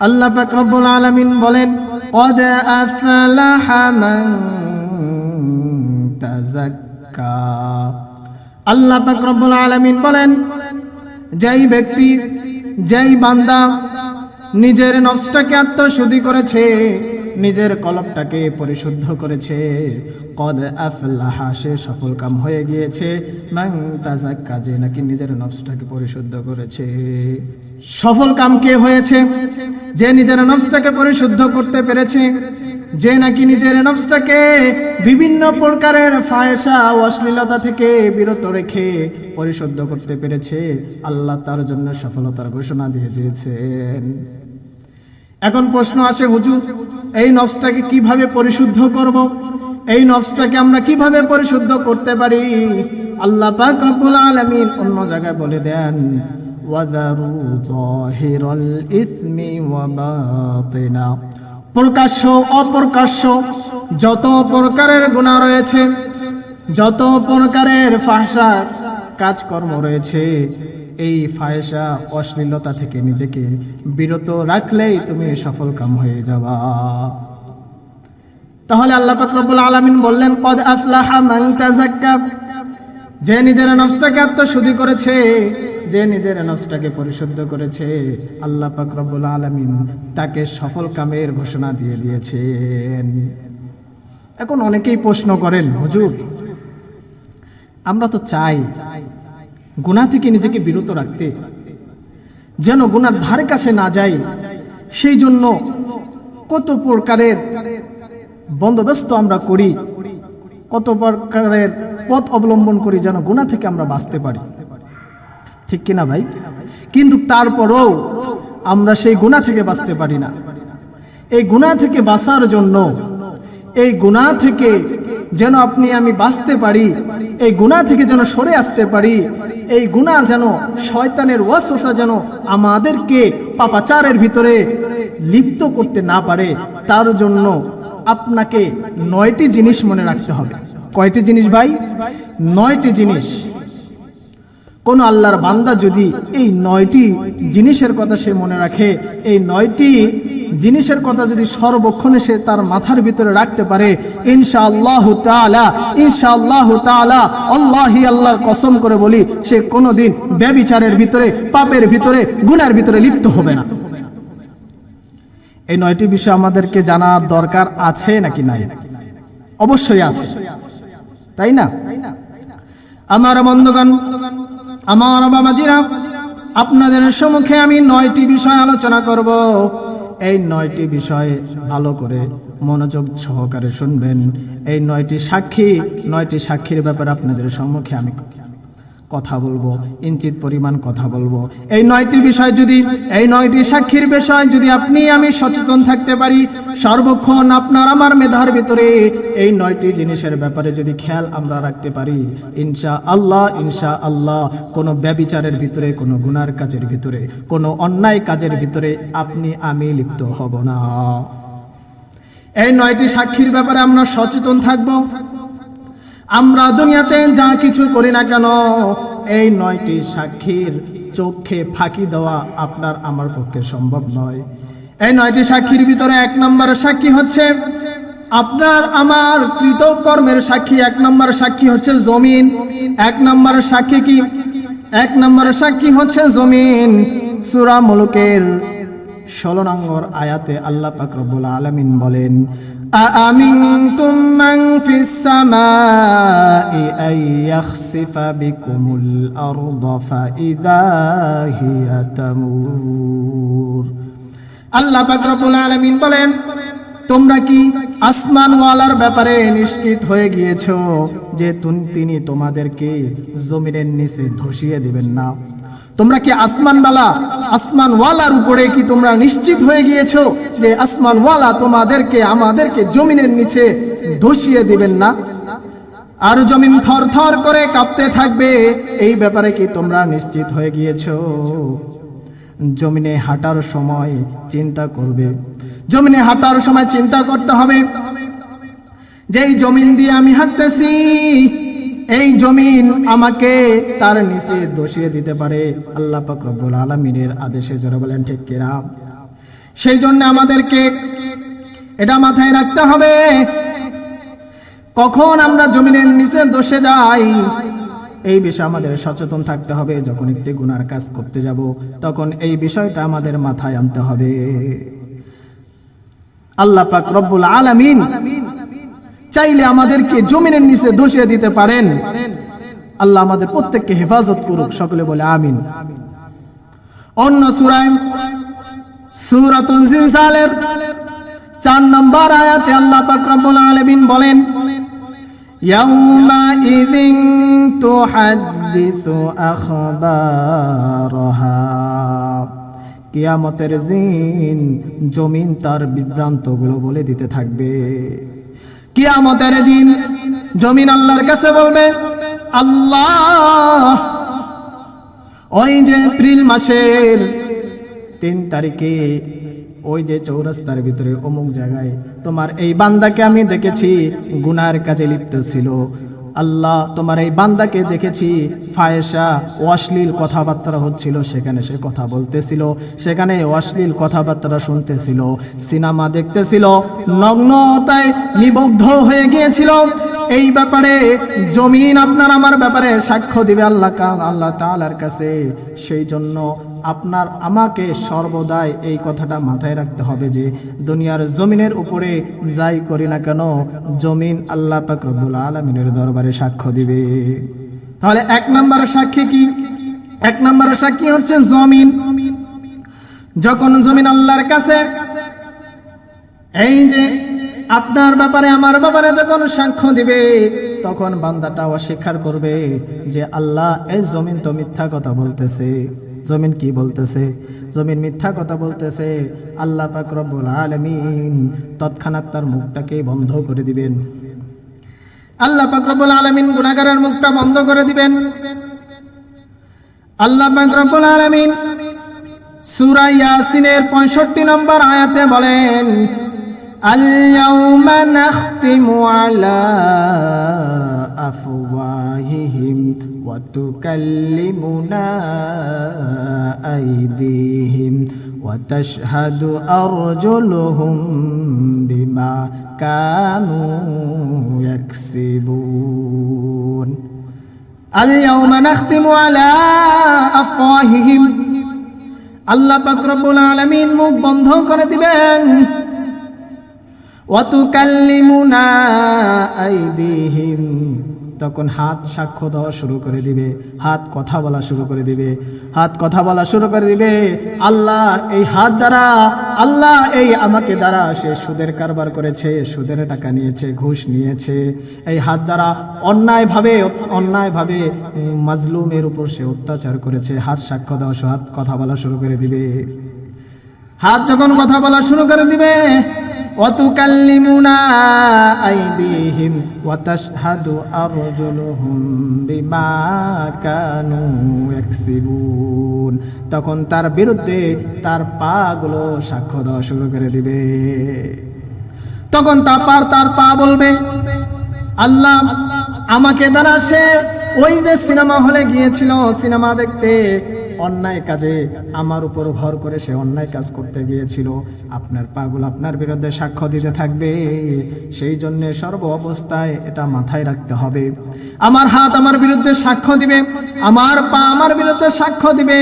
আল্লাহ পাক রব্বুল আলামিন বলেন قد أفلح من তাযাক্কা আল্লাহ পাক রব্বুল আলামিন বলেন যেই ব্যক্তি যেই বান্দা নিজের নফসটাকে আত্মশুদ্ধি করেছে নিজের কলবটাকে পরিশুদ্ধ করেছে। কদ আফলাহা, সে সফল কাম হয়ে গিয়েছে। যে নাকি নিজের নফসটাকে পরিশুদ্ধ করেছে। সফল কাম কে হয়েছে? যে নিজের নফসটাকে পরিশুদ্ধ করতে পেরেছে। যে নাকি নিজের নফসটাকে বিভিন্ন প্রকারের ফায়সা অশ্লীলতা থেকে বিরত রেখে পরিশুদ্ধ করতে পেরেছে। আল্লাহ তার জন্য সফলতার ঘোষণা দিয়ে দিয়েছেন। এখন প্রশ্ন আসে, হুজুর, এই নফসটাকে কীভাবে পরিশুদ্ধ করব? এই নফসটাকে আমরা কীভাবে পরিশুদ্ধ করতে পারি? আল্লাহ পাক রব্বুল আলামিন অন্য জায়গায় বলে দেন যাহিরাল ইসমি ওয়া বাতিনা। প্রকাশ্য, অপ্রকাশ্য, যত প্রকারের গুনাহ রয়েছে, যত প্রকারের ফাহসা কাজকর্ম রয়েছে এই ফায়সা অশ্লীলতা থেকে নিজেকে বিরত রাখলেই তুমি সফল কাম হয়ে যাবা তাহলে আল্লাহ পাক রব্বুল আলামিন বললেন, কদ আফলাহা যে নিজের নফসটাকে আত্মশুদ্ধি করেছে, যে নিজের নফসটাকে পরিশুদ্ধ করেছে, আল্লাহ পাক রব্বুল আলামিন তাকে সফল কামের ঘোষণা দিয়ে দিয়েছেন। এখন অনেকেই প্রশ্ন করেন, হুজুর, আমরা তো চাই গুণা থেকে নিজেকে বিরত রাখতে। যেন গুনার ধারে কাছে না যাই, সেই জন্য কত প্রকারের বন্দোবস্ত আমরা করি, কত প্রকারের পথ অবলম্বন করি যেন গুণা থেকে আমরা বাঁচতে পারি। ঠিক কিনা ভাই? কিন্তু তারপরও আমরা সেই গুণা থেকে বাঁচতে পারি না। এই গুণা থেকে বাঁচার জন্য, এই গুণা থেকে যেন আপনি আমি বাঁচতে পারি, এই গুণা থেকে যেন সরে আসতে পারি এই গুণা যেন, শয়তানের ওয়াসওয়াসা যেন আমাদেরকে পাপাচারের ভিতরে লিপ্ত করতে না পারে, তার জন্য আপনাকে নয়টি জিনিস মনে রাখতে হবে। কয়টি জিনিস ভাই? নয়টি জিনিস। কোন আল্লাহর বান্দা যদি এই নয়টি জিনিসের কথা সে মনে রাখে, এই নয়টি জিনিসের কথা যদি সর্বক্ষণে সে তার মাথার ভিতরে রাখতে পারে ইনশা আল্লাহ তালা ইনশা আল্লাহ তালা আল্লাহি আল্লাহর কসম করে বলি, সে কোনোদিন ব্যবিচারের ভিতরে, পাপের ভিতরে, গুনার ভিতরে লিপ্ত হবে না। এই নয়টি বিষয় আমাদেরকে জানার দরকার আছে নাকি নাই? অবশ্যই আছে। তাই না? আমার বন্ধুগণ, আমার বাবাজিরা, আপনাদের সম্মুখে আমি নয়টি বিষয় আলোচনা করব। এই নয়টি বিষয়ে ভালো করে মনোযোগ সহকারে শুনবেন। এই নয়টি সাক্ষী, নয়টি সাক্ষীর ব্যাপারে আপনাদের সম্মুখে আমি কথা বলব, ইঞ্চিত পরিমাণ কথা বলব। এই নয়টি বিষয় যদি, এই নয়টি সাক্ষীর বিষয় যদি আপনি আমি সচেতন থাকতে পারি, সর্বক্ষণ আপনার আমার মেধার ভিতরে এই নয়টি জিনিসের ব্যাপারে যদি খেয়াল আমরা রাখতে পারি ইনশা আল্লাহ ইনশা আল্লাহ কোনো ব্যবিচারের ভিতরে, কোনো গুনার কাজের ভিতরে, কোনো অন্যায় কাজের ভিতরে আপনি আমি লিপ্ত হব না। এই নয়টি সাক্ষীর ব্যাপারে আমরা সচেতন থাকব আমরা দুনিয়াতে যা কিছু করি না কেন, এই নয়টি সাক্ষীর চোখে ফাঁকি দেওয়া আপনার আমার পক্ষে সম্ভব নয়। এই নয়টি সাক্ষীর ভিতরে এক নম্বর সাক্ষী হচ্ছে আপনার আমার কৃতকর্মের সাক্ষী, এক নম্বর সাক্ষী হচ্ছে জমিন। এক নম্বর সাক্ষী কি? এক নম্বর সাক্ষী হচ্ছে জমিন। সুরা মুলুকের ষোলো নম্বর আয়াতে আল্লাহ পাক রব্বুল আলামিন বলেন أأمنتم من في السماء أن يخسف بكم الأرض فإذا هي تمور আল্লাহ পাক রব্বুল আলামিন বলেন তোমরা কি আসমানওয়ালার ব্যাপারে নিশ্চিত হয়ে গিয়েছো যে তুন- তিনি তোমাদেরকে জমিনের নিচে ধসিয়ে দিবেন না তোমরা কি আসমানওয়ালা? আসমানওয়ালার উপরে কি তোমরা নিশ্চিত হয়ে গিয়েছো যে আসমানওয়ালা তোমাদেরকে, আমাদেরকে জমিনের নিচে ধসিয়ে দিবেন না? আর জমিন থর থর করে কাঁপতে থাকবে, এই ব্যাপারে কি তোমরা নিশ্চিত হয়ে গিয়েছো? জমিনে হাঁটার সময় চিন্তা করবে। জমিনে হাঁটার সময় চিন্তা করতে হবে। যেই জমিন দিয়ে আমি হাঁটতেছি এই জমিন আমাকে তার নিচে দোষিয়ে দিতে পারে। আল্লাহ রব্বুল আলমিনের আদেশে জোরে বলেন, ঠিক কিনা সেই জন্য আমাদেরকে এটা মাথায় রাখতে হবে, কখন আমরা জমিনের নিচে দোষে যাই, এই বিষয়ে আমাদের সচেতন থাকতে হবে। যখন একটি গুনার কাজ করতে যাব, তখন এই বিষয়টা আমাদের মাথায় আনতে হবে। আল্লাহ পাক রব্বুল আলামিন চাইলে আমাদেরকে জমিনের নিচে দোষিয়ে দিতে পারেন আল্লাহ আমাদের প্রত্যেককে হেফাজত করুক সকলে বলে আমিন অন্য সুরায় সূরাতুল জিলজালের চার নম্বর আয়াতে আল্লাহ পাক রব্বুল আলামিন বলেন يومئذ تحدث أخبارها কিয়ামতের জিন জমিন তার বিভ্রান্তগুলো বলে দিতে থাকবে কিয়ামতের দিন জমিন আল্লাহর কাছে বলবে, আল্লাহ, ওই যে এপ্রিল মাসের তিন তারিখে, ওই যে চৌরাস্তার ভিতরে অমুক জায়গায় তোমার এই বান্দাকে আমি দেখেছি, গুনার কাজে লিপ্ত ছিল। আল্লাহ তোমার এই বান্দাকে দেখেছি ফায়েসা অশ্লীল কথাবার্তা হচ্ছিল, সেখানে সে কথা বলতেছিল, সেখানে অশ্লীল কথাবার্তা শুনতেছিল, সিনেমা দেখতেছিল, নগ্নতায় নিবদ্ধ হয়ে গিয়েছিল। এই ব্যাপারে জমিন আপনার, আমার ব্যাপারে সাক্ষ্য দিবে আল্লাহ আল্লাহ তাআলার কাছে। সেই জন্য আপনার আমাকে সর্বদাই এই কথাটা মাথায় রাখতে হবে যে দুনিয়ার জমিনের উপরে যাই করি না কেন, জমিন আল্লাহ পাক রব্বুল আলমিনের দরবারে সাক্ষ্য দিবে। তাহলে এক নম্বরের সাক্ষী কি? এক নম্বরের সাক্ষী হচ্ছে জমিন। যখন জমিন আল্লাহর কাছে, এই যে আপনার ব্যাপারে, আমার ব্যাপারে যখন সাক্ষ্য দিবে, তখন বান্দাটা অস্বীকার করবে যে আল্লাহ এই জমিন তো মিথ্যা কথা বলতেছে। জমিন কি বলতেছে? জমিন মিথ্যা কথা বলতেছে। আল্লাহ পাক রব্বুল আলামিন তৎক্ষণাৎ তার মুখটাকে বন্ধ করে দিবেন। আল্লাহ পাক রব্বুল আলামিন গুনাহগারের মুখটা বন্ধ করে দিবেন। আল্লাহ পাক রব্বুল আলামিন সূরা ইয়াসিনের 65 নম্বর আয়াতে বলেন اليوم نختم على أفواههم وتكلمنا أيديهم وتشهد أرجلهم بما كانوا يكسبون اليوم نختم على أفواههم আল্লাহ পাক রব্বুল আলামিন মুখ বন্ধ করে দিবেন তখন হাত সাক্ষ্য দেওয়া শুরু করে দিবে, হাত কথা বলা শুরু করে দিবে, হাত কথা বলা শুরু করে দিবে, আল্লাহ এই হাত দ্বারা, আল্লাহ এই আমাকে দ্বারা, সে সুদের কারবার করেছে, সুদের টাকা নিয়েছে, ঘুষ নিয়েছে। এই হাত দ্বারা অন্যায়ভাবে অন্যায়ভাবে মাজলুমের উপর সে অত্যাচার করেছে, হাত সাক্ষ্য দেওয়া হাত কথা বলা শুরু করে দিবে। হাত যখন কথা বলা শুরু করে দিবে তখন তার বিরুদ্ধে তার পাগুলো সাক্ষ্য দেওয়া শুরু করে দিবে। তখন তাপার তার পা বলবে, আল্লাহ, আমাকে দ্বারা সে ওই যে সিনেমা হলে গিয়েছিল, সিনেমা দেখতে অন্যায় কাজে আমার উপর ভর করে সে অন্যায় কাজ করতে গিয়েছিল। আপনার পাগুলো আপনার বিরুদ্ধে সাক্ষ্য দিতে থাকবে। সেই জন্য সর্ব অবস্থায় এটা মাথায় রাখতে হবে। আমার হাত আমার বিরুদ্ধে সাক্ষ্য দিবে। আমার পা আমার বিরুদ্ধে সাক্ষ্য দিবে।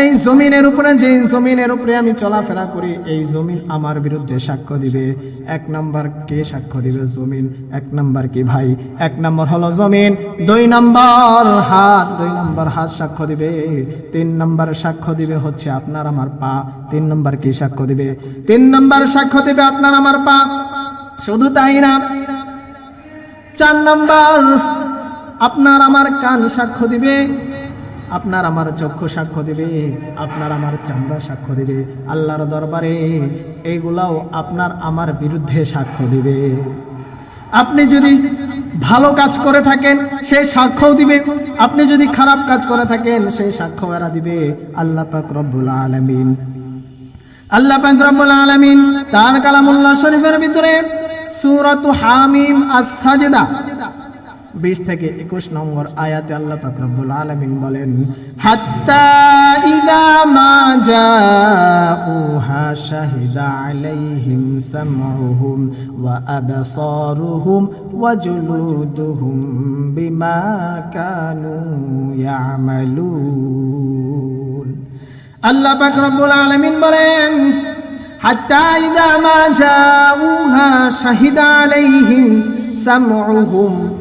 এই জমিনের উপরে যে জমিনের উপরে আমি চলাফেরা করি, এই জমিন আমার বিরুদ্ধে সাক্ষ্য দিবে। এক নাম্বার কে সাক্ষ্য দিবে জমিন? এক নাম্বার কি ভাই? এক নাম্বার হলো জমিন। দুই নাম্বার হাত, দুই নাম্বার হাত সাক্ষ্য দিবে। তিন নাম্বার সাক্ষ্য দিবে হচ্ছে আপনার আমার পা। তিন নম্বর কি সাক্ষ্য দিবে? তিন নম্বর সাক্ষ্য দিবে আপনার আমার পা। শুধু তাই না, চার নম্বর আপনার আমার কান সাক্ষ্য দিবে, আপনার আমার চক্ষু সাক্ষ্য দিবে, আপনার আমার চামড়া সাক্ষ্য দিবে। আল্লাহর দরবারে এইগুলাও আপনার আমার বিরুদ্ধে সাক্ষ্য দিবে। আপনি যদি ভালো কাজ করে থাকেন, সেই সাক্ষ্যও দিবে। আপনি যদি খারাপ কাজ করে থাকেন, সেই সাক্ষ্য এরা দিবে। আল্লাহ পাক রব্বুল আলামিন। আল্লাহ পাক রব্বুল আলামিন তার কালামুল্লাহ শরীফের ভিতরে সুরত হামিম আস-সাজদা বিশ থেকে একুশ নম্বর আয়াতে আল্লাহ পাক রব্বুল আলামিন বলেন, হাত্তা ইদা বিমা আল্লাহ আলামিন বলেন, হাত্তা ইদা মা শাহিদা আলাইহিম সামউহুম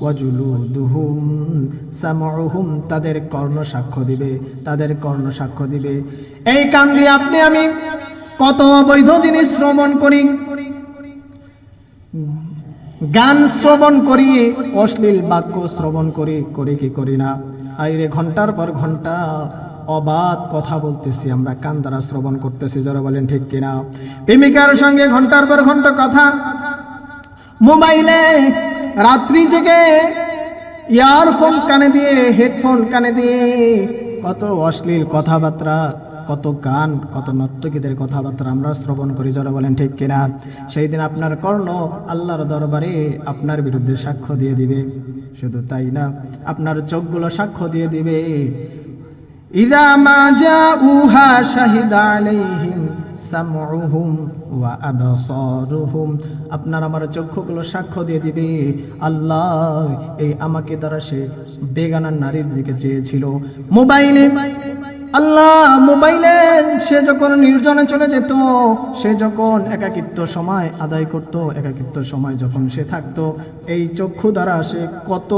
ওয়া জুলুদুহুম সামউহুম তাদের কর্ণ সাক্ষ্য দিবে, তাদের কর্ণ সাক্ষ্য দিবে। এই কান দিয়ে আপনি আমি কত অবৈধ জিনিস শ্রবণ করি। গান শ্রবণ করি অশ্লীল বাক্য শ্রবণ করি করি কি করি না? আইরে, ঘণ্টার পর ঘণ্টা অবাধ কথা বলতেছি আমরা, কান দ্বারা শ্রবণ করতেছি যারা বলেন ঠিক কিনা? প্রেমিকার সঙ্গে ঘণ্টার পর ঘণ্টা কথা মোবাইলে রাত্রি জেগে ইয়ারফোন কানে দিয়ে, হেডফোন কানে দিয়ে কত অশ্লীল কথাবার্তা, কত গান, কত নর্তকীদের কথাবার্তা আমরা শ্রবণ করি, যারা বলেন, ঠিক কিনা? সেই দিন আপনার কর্ণ আল্লাহর দরবারে আপনার বিরুদ্ধে সাক্ষ্য দিয়ে দিবে। শুধু তাই না, আপনার চোখগুলো সাক্ষ্য দিয়ে দিবে। ইদা মাজা উহা শাহিদা আলাইহিম ওয়া আপনার আমার চক্ষুগুলো সাক্ষ্য দিয়ে দিবে। আল্লাহ এই আমাকে দ্বারা সে বেগানার নারীদেরকে চেয়েছিল। মোবাইলে আল্লাহ মোবাইলে সে যখন নির্জনে চলে যেত, সে যখন একাকিত্ব সময় আদায় করত, একাকিত্ব সময় যখন সে থাকতো, এই চক্ষু দ্বারা সে কত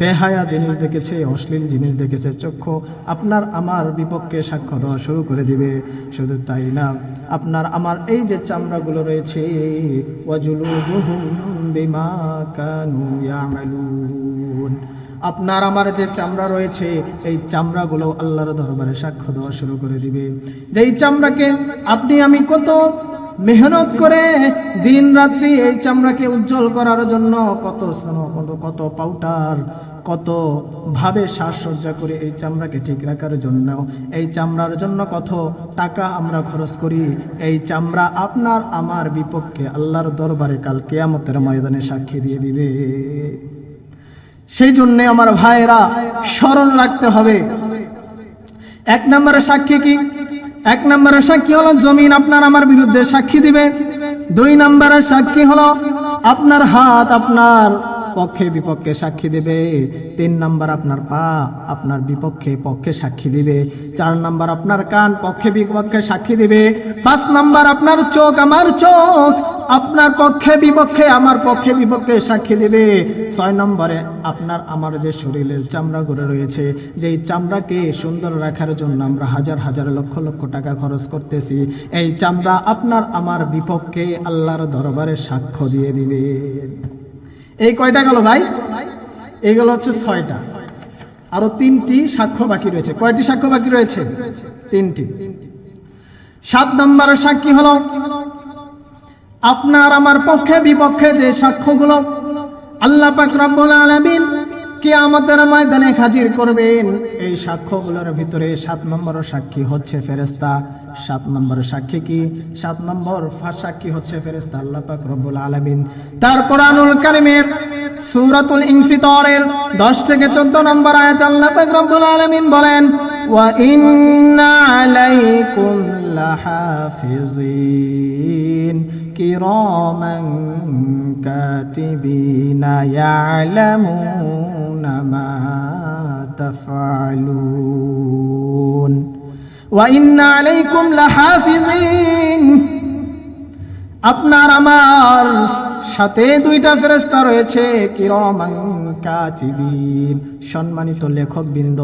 বেহায়া জিনিস দেখেছে, অশ্লীল জিনিস দেখেছে। চক্ষু আপনার আমার বিপক্ষে সাক্ষ্য দেওয়া শুরু করে দিবে। শুধু তাই না, আপনার আমার এই যে চামড়াগুলো রয়েছে ওয়াজুলুদুহুম বিমা কানু ইয়ামালুন। আপনার আমার যে চামড়া রয়েছে, এই চামড়াগুলো আল্লাহর দরবারে সাক্ষ্য দেওয়া শুরু করে দিবে। যেই চামড়াকে আপনি আমি কত মেহনত করে দিন রাত্রি এই চামড়াকে উজ্জ্বল করার জন্য কত কত কত পাউডার, কত ভাবে সাজসজ্জা করে এই চামড়াকে ঠিক রাখার জন্য, এই চামড়ার জন্য কত টাকা আমরা খরচ করি, এই চামড়া আপনার আমার বিপক্ষে আল্লাহর দরবারে কাল কেয়ামতের ময়দানে সাক্ষী দিয়ে দিবে। সেই জন্য আমার ভাইয়েরা স্মরণ রাখতে হবে। এক নম্বরের সাক্ষী কি? এক নম্বরের সাক্ষী হলো জমিন আপনার আমার বিরুদ্ধে সাক্ষী দিবে। দুই নম্বরের সাক্ষী হলো আপনার হাত আপনার পক্ষে বিপক্ষে সাক্ষী দেবে। তিন নাম্বার আপনার পা আপনার বিপক্ষে পক্ষে সাক্ষী দিবে। চার নাম্বার আপনার কান পক্ষে বিপক্ষে সাক্ষী দেবে। পাঁচ নাম্বার আপনার চোখ আমার চোখ আপনার পক্ষে বিপক্ষে, আমার পক্ষে বিপক্ষে সাক্ষী দেবে। ছয় নম্বরে, আপনার, আমার যে শরীরের চামড়া চামড়াগুলো রয়েছে, যেই চামড়াকে সুন্দর রাখার জন্য আমরা হাজার হাজার লক্ষ লক্ষ টাকা খরচ করতেছি, এই চামড়া আপনার, আমার বিপক্ষে আল্লাহর দরবারে সাক্ষ্য দিয়ে দিবে। এই কয়টা গেল ভাই? এইগুলো হচ্ছে ছয়টা। আরও তিনটি সাক্ষ্য বাকি রয়েছে। কয়টি সাক্ষ্য বাকি রয়েছে? তিনটি। সাত নম্বরের সাক্ষী হলো আপনার আমার পক্ষে বিপক্ষে যে সাক্ষ্যগুলো আল্লাহ রব্বুল আলামিন কিয়ামতের ময়দানে হাজির করবেন, এই সাক্ষ্যগুলোর ভিতরে সাত নম্বর সাক্ষী হচ্ছে ফেরেস্তা সাত নম্বর সাক্ষী কি? সাত নম্বর সাক্ষী হচ্ছে ফেরেস্তা আল্লাহ পাক রব্বুল আলামিন। তার কোরআনুল কারিমের সূরাতুল ইনফিতরের 10 থেকে 14 নম্বর আয়াত আল্লাহ পাক রব্বুল আলামিন বলেন, ওয়া ইন্না كراما كاتبين يعلمون ما تفعلون وإن عليكم لحافظين أبنا رمار সাথে দুইটা ফেরেস্তা রয়েছে, কিরমান কাতিবিন, সম্মানিত লেখক বৃন্দ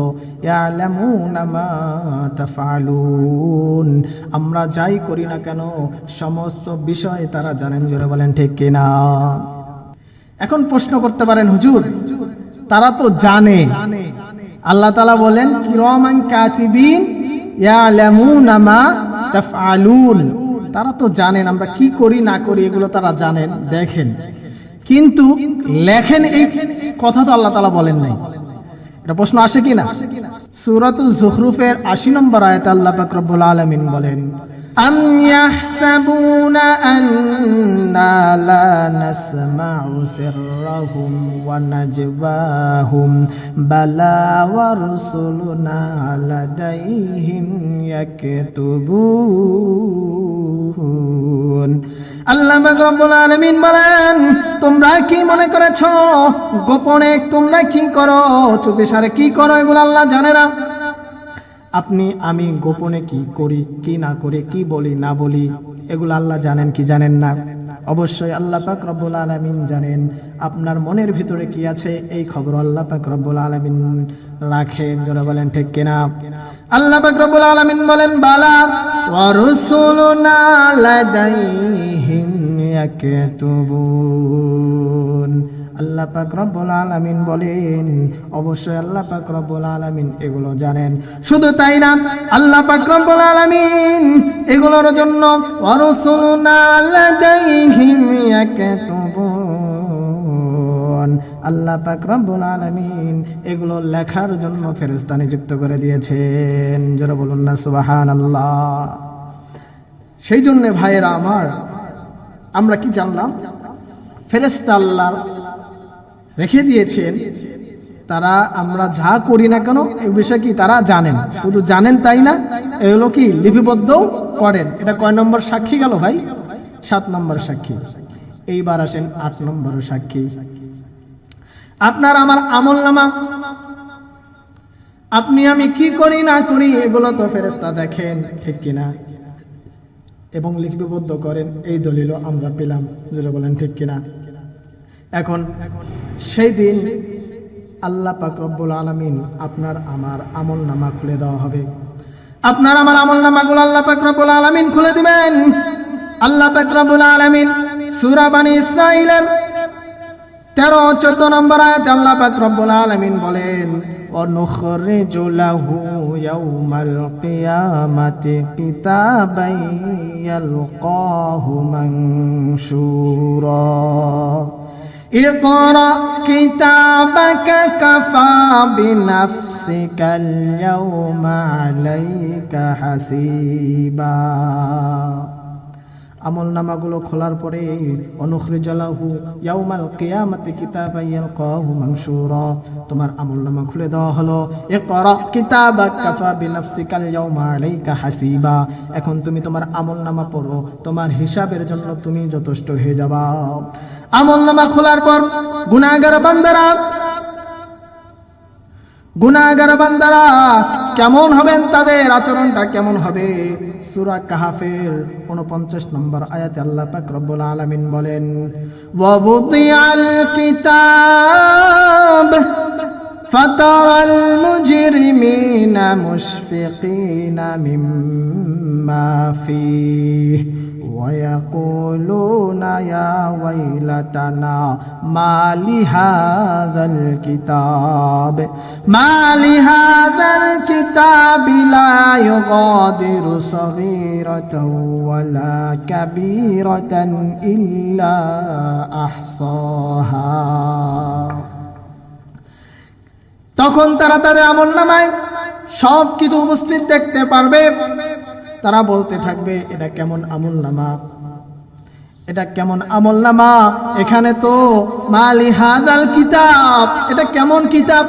তাফআলুন আমরা যাই করি না কেন, সমস্ত বিষয় তারা জানেন, জোরে বলেন ঠিক কিনা? এখন প্রশ্ন করতে পারেন, হুজুর, তারা তো জানে। আল্লাহ তালা বলেন, কিরমান কাতিবিন, ইয়ালামুনা মা তাফআলুন তারা তো জানেন, আমরা কি করি, না করি, এগুলো তারা জানেন, দেখেন। কিন্তু লেখেন এই কথা তো আল্লাহ তালা বলেন নাই। এটা প্রশ্ন আসে কিনা? সুরাত জুখরুফের আশি নম্বর আয়তা আল্লাহ পাক আলমিন বলেন أم يحسبون أنا لا نسمع سرهم ونجواهم بلى ورسلنا لديهم يكتبون আল্লাহ রব্বুল আলামিন বলেন তোমরা কি মনে করেছ গোপনে তোমরা কি করো চুপে সারে কি করো এগুলো আল্লাহ জানে না আপনি, আমি গোপনে কি করি, কি না করি, কি বলি, না বলি, এগুলো আল্লাহ জানেন কি জানেন না? অবশ্যই আল্লাহ পাক রব্বুল আলামিন জানেন। আপনার মনের ভিতরে কি আছে? এই খবর আল্লাহ পাক রব্বুল আলামিন রাখেন। যারা বলেন, ঠিক কিনা? আল্লাহ পাক রব্বুল আলামিন বলেন, বালা, ওয়া রুসুলুনা লাদাইহিম ইয়াকতুবুন। আল্লাহ পাক রব্বুল আলামিন বলেন, অবশ্যই আল্লাহ পাক রব্বুল আলামিন এগুলো জানেন। শুধু তাই না, আল্লাহ পাক রব্বুল আলামিন এগুলোর জন্য ওয়ারসুলুনা লাদাইহিম ইয়াকতুবুন। আল্লাহ পাক রব্বুল আলামিন এগুলো লেখার জন্য ফেরেশতা নিযুক্ত করে দিয়েছেন। যারা বলুন না, সুবহানাল্লাহ। সেই জন্য ভাইয়েরা আমার, আমরা কি জানলাম? ফেরেস্তা আল্লাহর রেখে দিয়েছেন, তারা আমরা যা করি না কেন, এই বিষয়ে কি তারা জানেন। শুধু জানেন তাই না এগুলো কি লিপিবদ্ধও করেন। এটা কয় নম্বর সাক্ষী গেল ভাই? সাত নম্বর সাক্ষী। এইবার আসেন আট নম্বর সাক্ষী। আপনার আমার আমল নামা। আপনি আমি কি করি না করি, এগুলো তো ফেরেস্তা দেখেন, ঠিক কিনা? এবং লিপিবদ্ধ করেন, এই দলিলও আমরা পেলাম। যেটা বলেন, ঠিক কিনা? এখন সেই দিন আল্লাহ পাক রব্বুল আলমিন আপনার আমার আমল নামা খুলে দেওয়া হবে আপনার আমার আমল নামাগুলো আল্লাহ পাক রব্বুল আলমিন খুলে দিবেন আল্লাহ পাক রব্বুল আলমিন সুরা বানি ইসরাইলের তেরো চোদ্দ নম্বর আয়াত আল্লাহ পাক রব্বুল আলামিন বলেন ونخرج له يوم القيامة كتابا يلقاه منشورا اقرأ كتابك كفى بنفسك اليوم عليك حسيبا. আমল নামাগুলো খোলার পরে অনুখরিজালাহু ইয়াউমাল কিয়ামাতি কিতাবাইয়াল কাহু মানসুরা তোমার আমল নামা খুলে দেওয়া হলো, ইকরা কিতাবাক কাফা বিনাফসিকাল ইয়াউমা আলাইকা হাসিবা। এখন তুমি তোমার আমল নামা পড়ো, তোমার হিসাবের জন্য তুমি যথেষ্ট হয়ে যাবা। আমল নামা খোলার পর গুনাহগার বান্দারা গুনাহগার বান্দারা কেমন হবেন তাদের আচরণটা কেমন হবে সূরা কাহাফের 49 নম্বর আয়াতে আল্লাহ পাক রব্বুল আলামিন বলেন ওয়াবুদিআল কিতাব فترى المجرمين مشفقين مما فيه ويقولون يا ويلتنا ما لهذا الكتاب ما لهذا الكتاب لا يغادر صغيرة ولا كبيرة إلا أحصاها তখন তারা তাদের আমল নামায় সব কিছু উপস্থিত দেখতে পারবে তারা বলতে থাকবে, এটা কেমন আমল নামা এটা কেমন আমল নামা এখানে তো মালি হাদাল কিতাব। এটা কেমন কিতাব?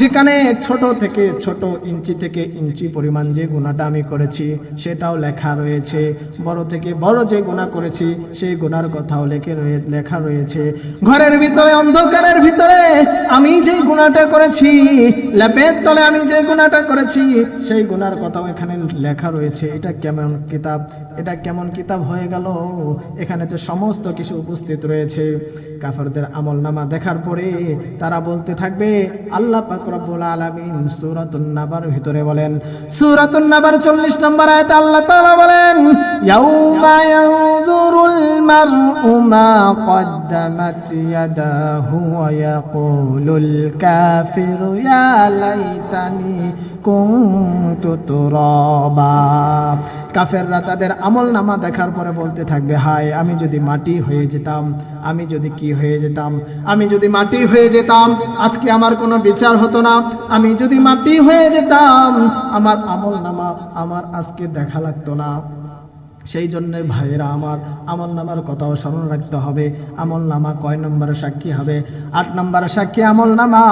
যেখানে ছোট থেকে ছোট ইঞ্চি থেকে ইঞ্চি পরিমাণ যে গুণাটা আমি করেছি, সেটাও লেখা রয়েছে। বড় থেকে বড় যে গুণা করেছি, সেই গুণার কথাও লেখে লেখা রয়েছে। ঘরের ভিতরে, অন্ধকারের ভিতরে আমি গুণাটা করেছি ল্যাপের তলে আমি যে গুণাটা করেছি, সেই গুণার কথাও এখানে লেখা রয়েছে। এটা কেমন কিতাব? এটা কেমন কিতাব হয়ে গেল এখানে তো সমস্ত কিছু উপস্থিত রয়েছে কাফারদের আমল নামা দেখার পরে তারা বলতে থাকবে আল্লাহ পাক রব্বুল আলামিন সূরাতুন নাবার ভিতরে বলেন সূরাতুন নাবার 40 নম্বর আয়াতে আল্লাহ তাআলা বলেন ইয়াউমা ইয়ানজুরুল মার'ু মা قدمت يداه ويقول الكافر يا ليتني كنت ترابا কাফেররা তাদের আমল নামা দেখার পরে বলতে থাকবে, হায়, আমি যদি মাটি হয়ে যেতাম, আমি যদি কি হয়ে যেতাম? আমি যদি মাটি হয়ে যেতাম, আজকে আমার কোনো বিচার হতো না। আমি যদি মাটি হয়ে যেতাম, আমার আমল নামা আমার আজকে দেখা লাগতো না। সেই জন্য ভাইয়েরা আমার, আমল নামার কথাও স্মরণ রাখতে হবে। আমল নামা কয় নম্বরে সাক্ষী হবে? আট নম্বরে সাক্ষী আমল নামা।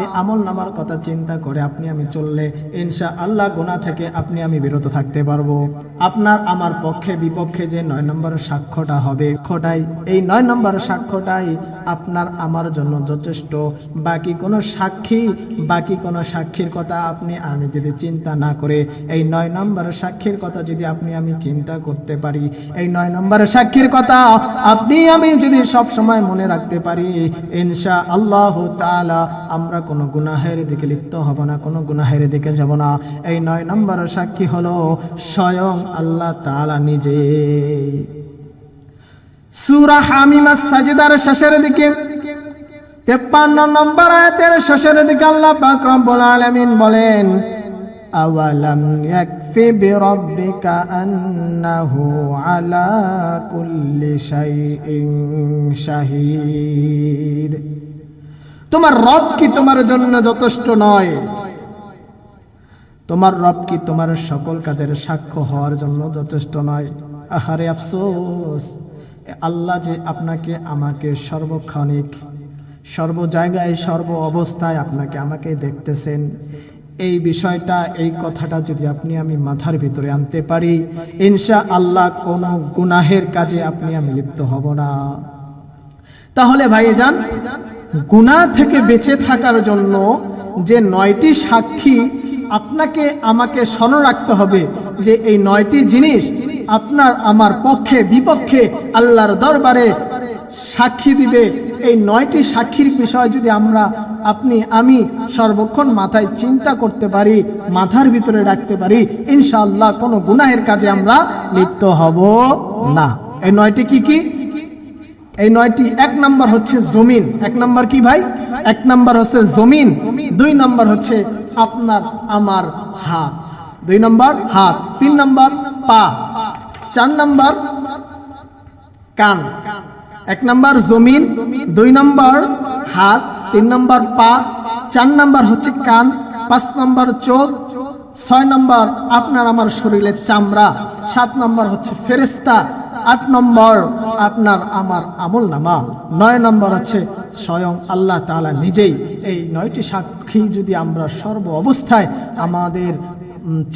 এই আমল নামার কথা চিন্তা করে আপনি আমি চললে ইনশা আল্লাহ গোনা থেকে আপনি আমি বিরত থাকতে পারব। আপনার আমার পক্ষে, বিপক্ষে যে নয় নম্বরের সাক্ষ্যটা হবে সাক্ষ্যটাই এই নয় নম্বরের সাক্ষ্যটাই আপনার আমার জন্য যথেষ্ট। বাকি কোনো সাক্ষী, বাকি কোনো সাক্ষীর কথা আপনি আমি যদি চিন্তা না করে, এই নয় নম্বরের সাক্ষীর কথা যদি আপনি আমি চিন্তা করতে পারি। এই নয় নম্বরের সাক্ষীর কথা, আপনি, আমি যদি সব সময় মনে রাখতে পারি ইনশা আল্লাহ তাআলা আমরা কোনো গুনাহের দিকে লিপ্ত হব না, কোনো গুনাহের দিকে যাব না। এই নয় নম্বরের সাক্ষী হলো স্বয়ং আল্লাহ তাআলা নিজে। সূরা হামিমা সাজদার শেষের দিকে, তেপ্পান্ন নম্বর আয়াতের শেষের দিকে আল্লাহ পাক রব্বুল আলামিন বলেন আওয়ালাম ইয়াকফি বিরাব্বিকা আন্নাহু আলা কুল্লি শাইইন শাহিদ তোমার রব কি তোমার জন্য যথেষ্ট নয়? তোমার রব কি তোমার সকল কাজের সাক্ষ্য হওয়ার জন্য যথেষ্ট নয়? আহারে আফসোস আল্লাহ যে আপনাকে, আমাকে সর্বক্ষণিক সর্ব জায়গায় সর্ব অবস্থায় আপনাকে আমাকে দেখতেছেন। এই বিষয়টা, এই কথাটা যদি আপনি আমি মাথার ভিতরে আনতে পারি ইনশা আল্লাহ কোনো গুনাহের কাজে আপনি আমি লিপ্ত হব না। তাহলে ভাই যান গুনাহ থেকে বেঁচে থাকার জন্য যে নয়টি সাক্ষী আপনাকে, আমাকে স্মরণ রাখতে হবে যে এই নয়টি জিনিস আপনার, আমার পক্ষে, বিপক্ষে আল্লাহর দরবারে সাক্ষী দিবে। এই নয়টি সাক্ষীর বিষয় যদি আমরা, আপনি, আমি সর্বক্ষণ মাথায় চিন্তা করতে পারি, মাথার ভিতরে রাখতে পারি, ইনশাআল্লাহ কোনো গুনাহের কাজে আমরা লিপ্ত হব না। এই নয়টি কি কি? এই নয়টি, এক নাম্বার হচ্ছে জমিন। এক নাম্বার কি ভাই? এক নাম্বার হচ্ছে জমিন। দুই নাম্বার হচ্ছে আপনার, আমার হাত। দুই নাম্বার, হাত। তিন নাম্বার, পা। চার নাম্বার, কান। এক নাম্বার জমিন, দুই নাম্বার হাত, তিন নাম্বার পা, চার নাম্বার হচ্ছে কান, পাঁচ নাম্বার চোখ, ছয় নম্বর আপনার আমার শরীরের চামড়া, সাত নম্বর হচ্ছে ফেরেস্তা আট নম্বর আপনার আমার আমল নামা, নয় নম্বর হচ্ছে স্বয়ং আল্লাহ তাআলা নিজেই। এই নয়টি সাক্ষী যদি আমরা সর্ব অবস্থায় আমাদের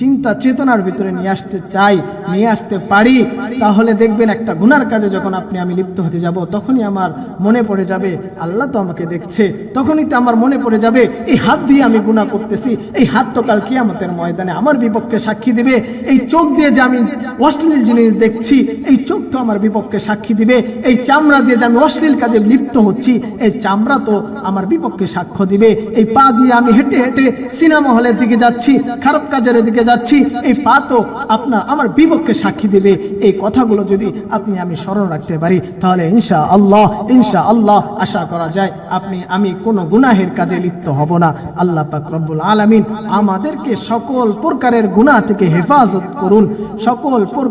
চিন্তা চেতনার ভিতরে নিয়ে আসতে চাই, নিয়ে আসতে পারি, তাহলে দেখবেন একটা গুনার কাজে যখন আপনি আমি লিপ্ত হতে যাব, তখনই আমার মনে পড়ে যাবে, আল্লাহ তো আমাকে দেখছে, তখনই তো আমার মনে পড়ে যাবে, এই হাত দিয়ে আমি গুনাহ করতেছি, এই হাত তো কাল কিয়ামতের ময়দানে আমার বিপক্ষে সাক্ষী দিবে, এই চোখ দিয়ে যে আমি অশ্লীল জিনিস দেখছি, এই চোখ তো আমার বিপক্ষে সাক্ষী দিবে, এই চামড়া দিয়ে যে আমি অশ্লীল কাজে লিপ্ত হচ্ছি, এই চামড়া তো আমার বিপক্ষে সাক্ষ্য দিবে, এই পা দিয়ে আমি হেঁটে হেঁটে সিনেমা হলের দিকে যাচ্ছি, খারাপ কাজের দিকে যাচ্ছি, এই পা তো আপনার, আমার বিপক্ষে সাক্ষী দেবে। এই কথাগুলো যদি আপনি, আমি স্মরণ রাখতে পারি, তাহলে ইনশা আল্লাহ ইনশা আল্লাহ আশা করা যায়, আপনি, আমি কোনো গুনাহের কাজে লিপ্ত হব না। আল্লাহ পাক রব্বুল আলমিন আমাদেরকে সকল প্রকারের গুনাহ থেকে হেফাজত করুন, সকল প্রকার